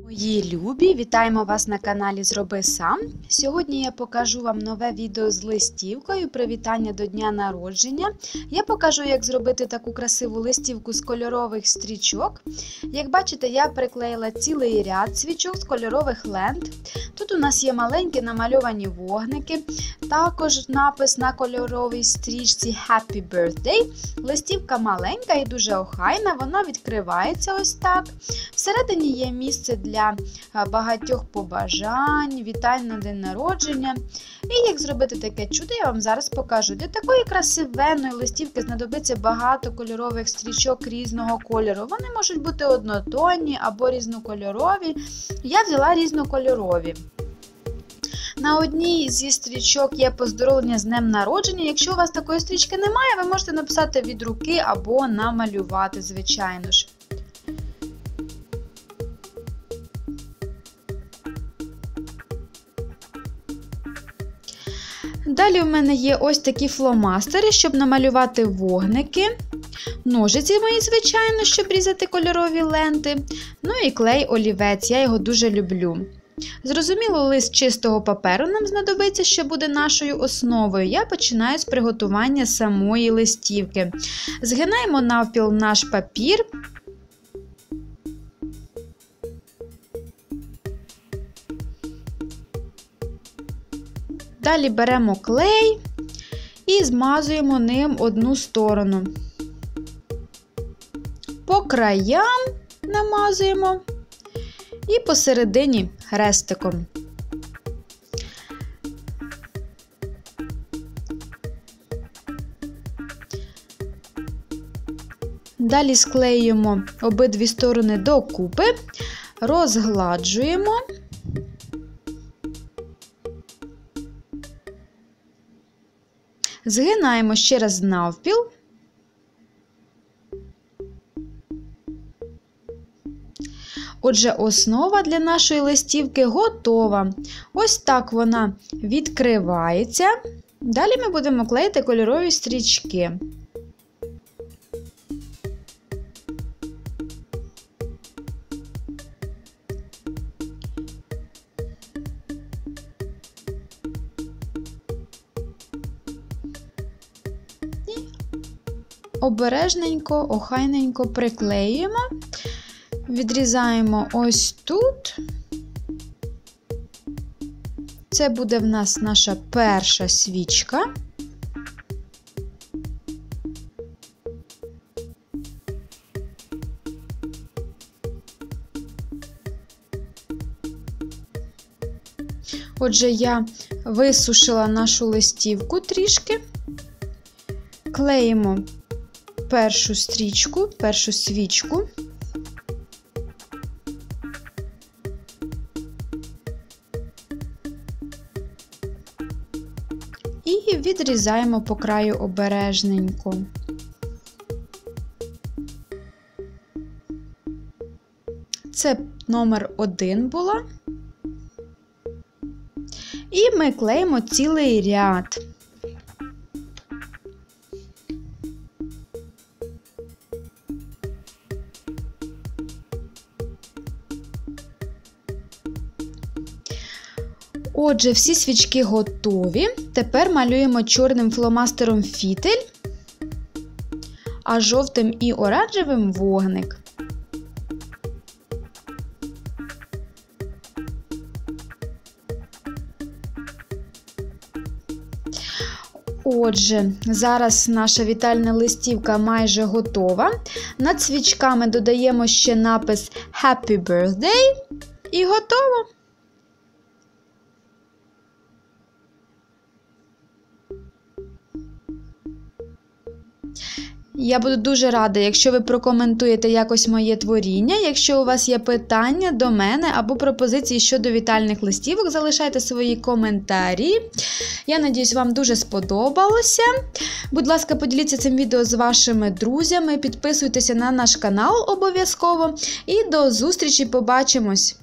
Мої любі, вітаємо вас на каналі Зроби сам. Сьогодні я покажу вам нове відео з листівкою привітання до дня народження. Я покажу, як зробити таку красиву листівку з кольорових стрічок. Як бачите, я приклеїла цілий ряд свічок з кольорових лент. Тут у нас є маленькі намальовані вогники, також напис на кольоровій стрічці Happy Birthday. Листівка маленька і дуже охайна, вона відкривається ось так. Всередині є місце для багатьох побажань, вітань на день народження. І як зробити таке чудо, я вам зараз покажу. Для такої красивенної листівки знадобиться багато кольорових стрічок різного кольору. Вони можуть бути однотонні або різнокольорові. Я взяла різнокольорові. На одній зі стрічок є поздоровлення з днем народження. Якщо у вас такої стрічки немає, ви можете написати від руки або намалювати, звичайно ж. Далі в мене є ось такі фломастери, щоб намалювати вогники. Ножиці мої, звичайно, щоб різати кольорові ленти. Ну і клей олівець, я його дуже люблю. Зрозуміло, лист чистого паперу нам знадобиться, що буде нашою основою. Я починаю з приготування самої листівки. Згинаємо навпіл наш папір. Далі беремо клей і змазуємо ним одну сторону. По краям намазуємо і посередині хрестиком. Далі склеюємо обидві сторони докупи, розгладжуємо. Згинаємо ще раз навпіл. Отже, основа для нашої листівки готова. Ось так вона відкривається. Далі ми будемо клеїти кольорові стрічки. Обережненько, охайненько приклеюємо, відрізаємо ось тут. Це буде в нас наша перша свічка. Отже, я висушила нашу листівку трішки, клеїмо першу стрічку, першу свічку. І відрізаємо по краю обережненько. Це номер один була. І ми клеїмо цілий ряд. Отже, всі свічки готові. Тепер малюємо чорним фломастером фітель, а жовтим і оранжевим вогник. Отже, зараз наша вітальна листівка майже готова. Над свічками додаємо ще напис Happy Birthday і готово! Я буду дуже рада, якщо ви прокоментуєте якось моє творіння. Якщо у вас є питання до мене або пропозиції щодо вітальних листівок, залишайте свої коментарі. Я надіюсь, вам дуже сподобалося. Будь ласка, поділіться цим відео з вашими друзями, підписуйтеся на наш канал обов'язково. І до зустрічі! Побачимось!